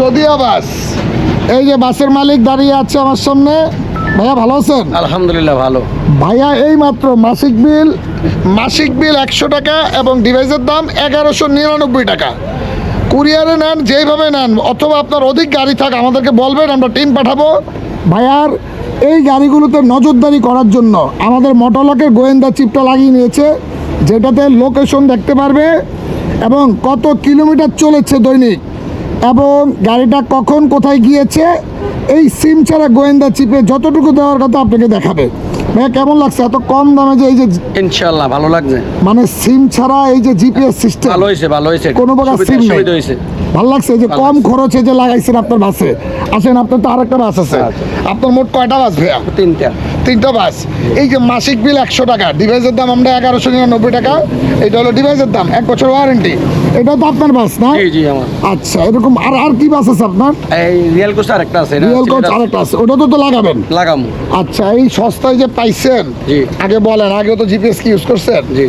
সদিয়া বাস এই যে বাসের মালিক দাঁড়িয়ে আছে আমার সামনে। ভাইয়া ভালো আছেন? আলহামদুলিল্লাহ ভালো। ভাইয়া এই মাত্র মাসিক বিল মাসিক বিল একশো টাকা এবং ডিভাইসের দাম এগারোশো নিরানব্বই টাকা। কুরিয়ারে নেন যেইভাবে নেন অথবা আপনার অধিক গাড়ি থাক আমাদেরকে বলবেন আমরা টিম পাঠাবো। ভাইয়ার এই গাড়িগুলোতে নজরদারি করার জন্য আমাদের মোটরলকের গোয়েন্দা চিপটা লাগিয়ে নিয়েছে যেটাতে লোকেশন দেখতে পারবে এবং কত কিলোমিটার চলেছে দৈনিক। এবং গাড়িটা কখন কোথায় গিয়েছে এই সিম ছাড়া গোয়েন্দা চিপে যতটুকু দেওয়ার কথা আপনাকে দেখাবে। ভাইয়া কেমন লাগছে? এত কম দামে যে এই যে ইনশাল্লাহ ভালো লাগছে। মানে সিম ছাড়া এই যে জিপিএস সিস্টেম ভালো হয়েছে ভালো হয়েছে। কোনো প্রকার সিম নেই। হয়েছে। ভালো লাগছে যে কম খরচে যে লাগাইছেন আপনার বাসে। আসেন আপনার তো আরেকটা বাস আছে। আচ্ছা। আপনার মোট কয়টা বাস ভাইয়া? তিনটা। তিনটা বাস। এই যে মাসিক বিল একশো টাকা। ডিভাইসের দাম আমরা এগারোশো নিরানব্বই টাকা। এটা হলো ডিভাইসের দাম। এক বছর ওয়ারেন্টি। এটা তো আপনার বাস না? জি জি আমার। আচ্ছা এরকম আর আর কি বাস আছে আপনার? এই রিয়েল কোস্ট আরেকটা আছে রিয়েল কোচ আরেকটা আছে ওটা তো তো লাগাবেন? লাগামু। আচ্ছা এই সস্তায় যে পাইছেন জি। আগে বলেন আগে তো জিপিএস কি ইউজ করছেন? জি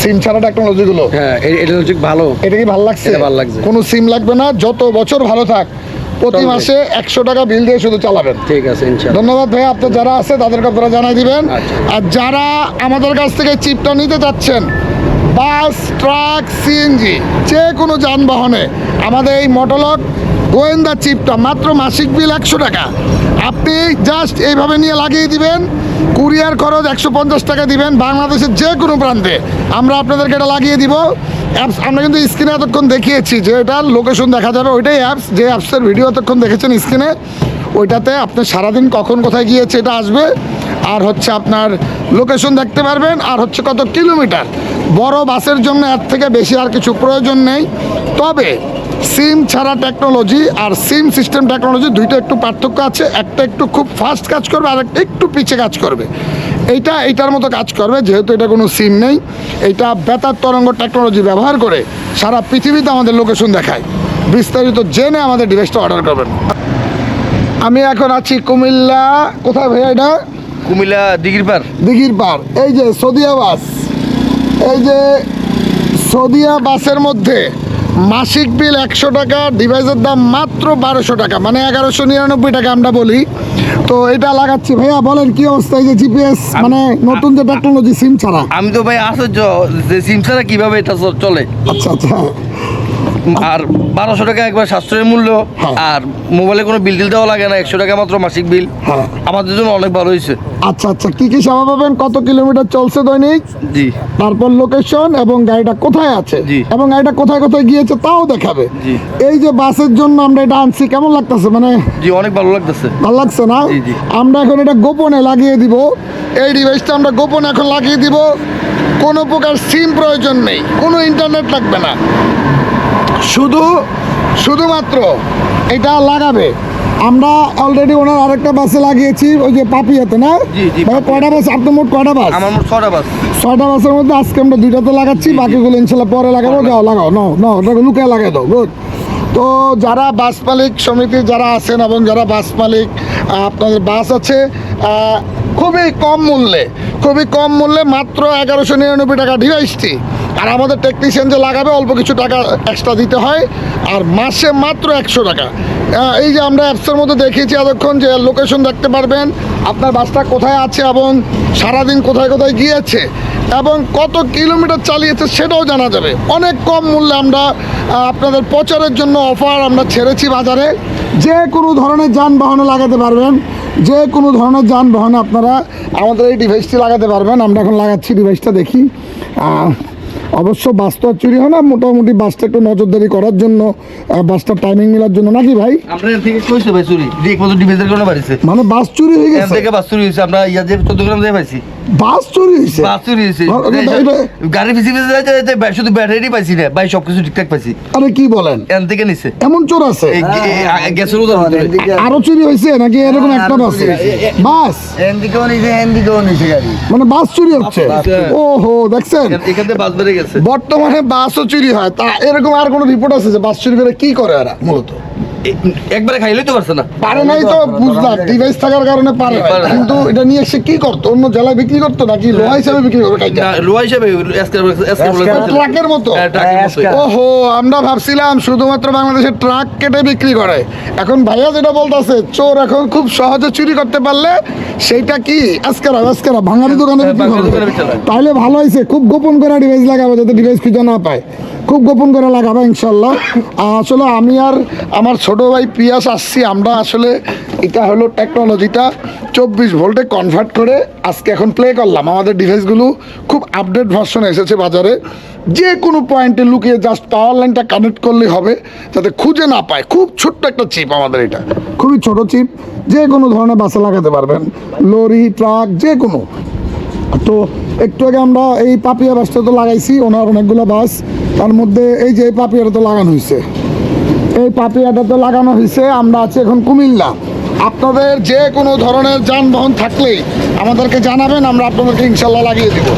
সিম ছাড়া টেকনোলজি গুলো হ্যাঁ এটা হচ্ছে ভালো। এটা কি ভালো লাগছে? ভালো লাগছে। কোনো সিম লাগবে না যত বছর ভালো থাক প্রতি মাসে একশো টাকা বিল দিয়ে শুধু চালাবেন। ঠিক আছে ধন্যবাদ ভাই আপনার যারা আছে তাদেরকে আপনারা জানাই দিবেন। আচ্ছা। আর যারা আমাদের কাছ থেকে চিপটা নিতে চাচ্ছেন বাস, ট্রাক সিএনজি যে কোনো যানবাহনে। আমাদের এই মোটলক গোয়েন্দা চিপটা মাত্র মাসিক বিল একশো টাকা। আপনি জাস্ট এইভাবে নিয়ে লাগিয়ে দিবেন, কুরিয়ার খরচ একশো পঞ্চাশ টাকা দিবেন বাংলাদেশের যে কোনো প্রান্তে। আমরা আপনাদেরকে এটা লাগিয়ে দিব। অ্যাপস, আমরা কিন্তু স্ক্রিনে এতক্ষণ দেখিয়েছি যে এটার লোকেশন দেখা যাবে, ওইটাই অ্যাপস। যে অ্যাপসের ভিডিও এতক্ষণ দেখেছেন স্ক্রিনে, ওইটাতে আপনি সারাদিন কখন কোথায় গিয়েছে এটা আসবে। আর হচ্ছে আপনার লোকেশন দেখতে পারবেন, আর হচ্ছে কত কিলোমিটার। বড় বাসের জন্য এর থেকে বেশি আর কিছু প্রয়োজন নেই। তবে সিম ছাড়া টেকনোলজি আর সিম সিস্টেম টেকনোলজি দুইটা একটু পার্থক্য আছে। একটা একটু খুব ফাস্ট কাজ করবে, আর একটা একটু পিছে কাজ করবে। এইটা, এইটার মতো কাজ করবে, যেহেতু এটা কোনো সিম নেই। এটা বেতার তরঙ্গ টেকনোলজি ব্যবহার করে সারা পৃথিবীতে আমাদের লোকেশন দেখায়। বিস্তারিত জেনে আমাদের ডিভাইসটা অর্ডার করবেন। আমি এখন আছি কুমিল্লা। কোথায় ভাইয়া এটা? কুমিল্লা দিঘির পার? দিঘির পার। এই যে সদিয়া বাস এই যে সদিয়া বাসের মধ্যে মাসিক বিল একশো টাকা ডিভাইসের দাম মাত্র বারোশো টাকা মানে এগারোশো নিরানব্বই টাকা আমরা বলি। তো এটা লাগাচ্ছি। ভাইয়া বলেন কি অবস্থা? এই যে জিপিএস মানে নতুন যে টেকনোলজি সিম ছাড়া। আমি তো ভাই আশ্চর্য যে সিম ছাড়া কীভাবে এটা চলে? আচ্ছা আচ্ছা। আর বারোশো টাকা একবার সাশ্রয়ের মূল্য হ্যাঁ। আর মোবাইলে কোনো বিল টিল দেওয়া লাগে না একশো টাকা মাত্র মাসিক বিল। হ্যাঁ। আমাদের জন্য অনেক ভালো হয়েছে। আচ্ছা আচ্ছা কি কি সেবা পাবেন? কত কিলোমিটার চলছে দৈনিক? জি। তারপর লোকেশন এবং গাড়িটা কোথায় আছে? জি। এবং গাড়িটা কোথায় কোথায় গিয়েছে তাও দেখাবে। এই যে বাসের জন্য আমরা এটা আনছি কেমন লাগতেছে? মানে জি অনেক ভালো লাগতেছে। ভালো লাগছে না। আমরা এখন এটা গোপনে লাগিয়ে দিব। এই ডিভাইসটা আমরা গোপনে এখন লাগিয়ে দিব। কোনো প্রকার সিম প্রয়োজন নেই। কোনো ইন্টারনেট লাগবে না। শুধু শুধুমাত্র এটা লাগাবে। আমরা অলরেডি ওনার আরেকটা বাসে লাগিয়েছি ওই যে পাপিয়াতে না? জি, কয়টা বাস? আপনার মোট কয়টা বাস? আমার মোট ছটা বাস। ছয়টা বাসের মধ্যে আজকে আমরা দুইটাতে লাগাচ্ছি বাকিগুলো ইনশাল্লাহ পরে লাগাবো যাও লাগাও নাও নাও ওটা লুকায় লাগাই দাও গুড তো যারা বাস মালিক সমিতি যারা আছেন এবং যারা বাস মালিক আপনাদের বাস আছে খুবই কম মূল্যে খুবই কম মূল্যে মাত্র এগারোশো নিরানব্বই টাকা ডিভাইসটি। আর আমাদের টেকনিশিয়ান যে লাগাবে, অল্প কিছু টাকা এক্সট্রা দিতে হয়, আর মাসে মাত্র একশো টাকা। এই যে আমরা অ্যাপসের মধ্যে দেখিয়েছি এতক্ষণ যে লোকেশন দেখতে পারবেন, আপনার বাসটা কোথায় আছে এবং সারাদিন কোথায় কোথায় গিয়েছে, এবং কত কিলোমিটার চালিয়েছে সেটাও জানা যাবে। অনেক কম মূল্যে আমরা আপনাদের প্রচারের জন্য অফার আমরা ছেড়েছি বাজারে। যে কোনো ধরনের যানবাহনে লাগাতে পারবেন, যে কোনো ধরনের যানবাহনে আপনারা আমাদের এই ডিভাইসটি লাগাতে পারবেন। আমরা এখন লাগাচ্ছি ডিভাইসটা দেখি। অবশ্য বাস তো চুরি হয় না মোটামুটি বাসটা একটু নজরদারি করার জন্য আহ, বাসটার টাইমিং মেলার জন্য নাকি ভাই? আপনার থেকে কইছে ভাই চুরি। ঠিক মতো ডিভাইসের কারণে বাড়িছে। মানে বাস চুরি হয়ে গেছে? থেকে বাস চুরি হয়েছে আমরা ইয়া যে চোদ্দ গ্রাম দিয়ে পাইছি। বাস চুরি হয়েছে? বাস চুরি হয়েছে। গাড়ি পিছিয়ে পিছিয়ে যাইতে শুধু ব্যাটারি পাইছি না ভাই সবকিছু ঠিকঠাক পাইছি। আরে কি বলেন? এখান থেকে নিছে। এমন চোর আছে? গ্যাসের দিলে। আরও চুরি হয়েছে? নাকি এরকম একটা বাস বাস এদিকেও নিছে এদিকেও নিছে গাড়ি। মানে বাস চুরি হচ্ছে। ওহো দেখছেন? এখান থেকে বাস বর্তমানে বাসও চুরি হয়। তা এরকম আর কোনো রিপোর্ট আছে যে বাস চুরি করে কি করে এরা, মূলত? একবারে খাইলেই তো পারছে না। পারে নাই তো বুঝলাম ডিভাইস থাকার কারণে পারে। কিন্তু এটা নিয়ে এসে কি করতো? অন্য জেলায় বিক্রি করতো নাকি? লোহা হিসাবে বিক্রি করবে লোহা হিসাবে। ট্রাকের মতো। হ্যাঁ। ওহো আমরা ভাবছিলাম শুধুমাত্র বাংলাদেশের ট্রাক কেটে বিক্রি করে। এখন ভাইয়া যেটা বলতেছে চোর এখন খুব সহজে চুরি করতে পারলে সেইটা কি? আজকারা আজকারা ভাঙারি দোকানে হ্যাঁ, বিক্রি করবে। তাহলে ভালো হয়েছে খুব গোপন করে ডিভাইস লাগাবো যাতে ডিভাইস খুঁজে না পায়। খুব গোপন করে লাগাবো ইনশাল্লাহ। আসলে আমি আর আমার ছোট ভাই পিয়াস আসছি, আমরা আসলে এটা হলো টেকনোলজিটা চব্বিশ ভোল্টে কনভার্ট করে আজকে এখন প্লে করলাম। আমাদের ডিভাইসগুলো খুব আপডেট ভার্সন এসেছে বাজারে। যে কোনো পয়েন্টে লুকিয়ে জাস্ট পাওয়ার লাইনটা কানেক্ট করলেই হবে, যাতে খুঁজে না পায়। খুব ছোট্ট একটা চিপ আমাদের এটা। খুবই ছোট চিপ যে কোনো ধরনের বাসে লাগাতে পারবেন। লরি ট্রাক যে কোনো। তো একটু আগে আমরা এই পাপিয়া বাসটা তো লাগাইছি, ওনার অনেকগুলো বাস। তার মধ্যে এই যে পাপিয়াটা তো লাগানো হয়েছে এই পাপিয়াটা তো লাগানো হয়েছে আমরা আছি এখন কুমিল্লা। আপনাদের যে কোনো ধরনের যানবাহন থাকলেই আমাদেরকে জানাবেন, আমরা আপনাদেরকে ইনশাল্লাহ লাগিয়ে দিব।